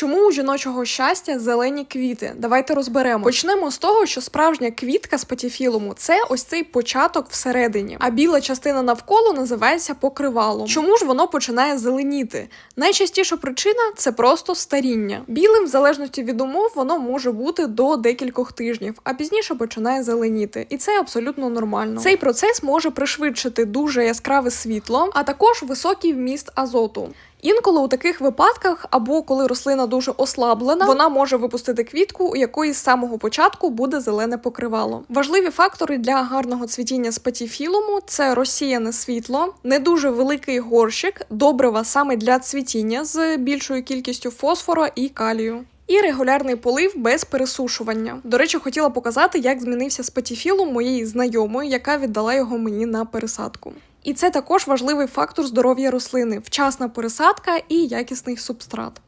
Чому у жіночого щастя зелені квіти? Давайте розберемо. Почнемо з того, що справжня квітка з патіфілуму це ось цей початок всередині, а біла частина навколо називається покривалом. Чому ж воно починає зеленіти? Найчастіша причина це просто старіння. Білим, в залежності від умов, воно може бути до декількох тижнів, а пізніше починає зеленіти, і це абсолютно нормально. Цей процес може пришвидшити дуже яскраве світло, а також високий вміст азоту. Інколи у таких випадках, або коли рослина дуже ослаблена, вона може випустити квітку, у якої з самого початку буде зелене покривало. Важливі фактори для гарного цвітіння спатіфілуму це розсіяне світло, не дуже великий горщик, добрива саме для цвітіння з більшою кількістю фосфора і калію. І регулярний полив без пересушування. До речі, хотіла показати, як змінився спатіфілум моєї знайомої, яка віддала його мені на пересадку. І це також важливий фактор здоров'я рослини, вчасна пересадка і якісний субстрат.